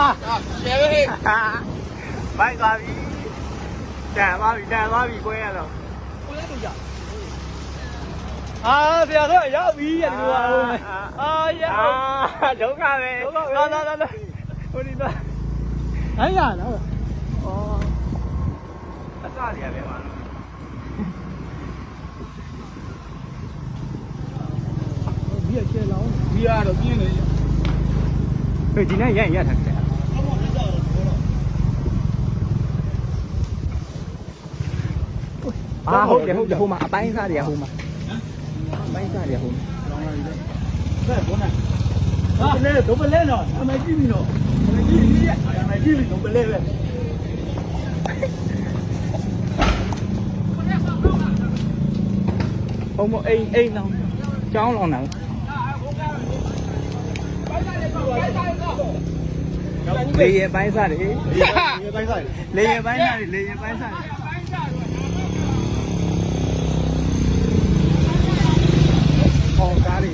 အာရှယ်လေးဘိုက်သွားပြီတန်သွားပြီတန်သွားပြီကိုရတော့ကိုရတော့ရအာဆရာတော့ရောက်ပြီရတူပါဦးအာရောက်ဒုက္ခပဲလာလာလာဟိုဒီတော့အဲ့ရလားဩအစားရရပဲမှာဘီရချဲလောင်းဘီရတော့ပြင်းနေဟဲ့ဒီနေ့ရရထားတယ် ah, dia hum, dia hum, apa yang dia hum? Apa yang dia hum? Tụi tụi bên lên rồi, mày đi mình rồi, mày đi mình đi, mày đi mình tụi bên lên rồi. Không có yên yên đâu, cháu lo nặng. Lấy bay ra đi. Lấy bay ra đi, lấy bay ra đi.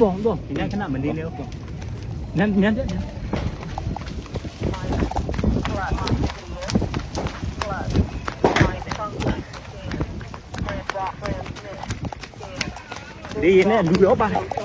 ပေါ့ပေါ့ဒီနေ့ခဏမလေးလေးပေါ့နန်းနန်းတဲ့ဒီနဲ့လူရောပါတယ်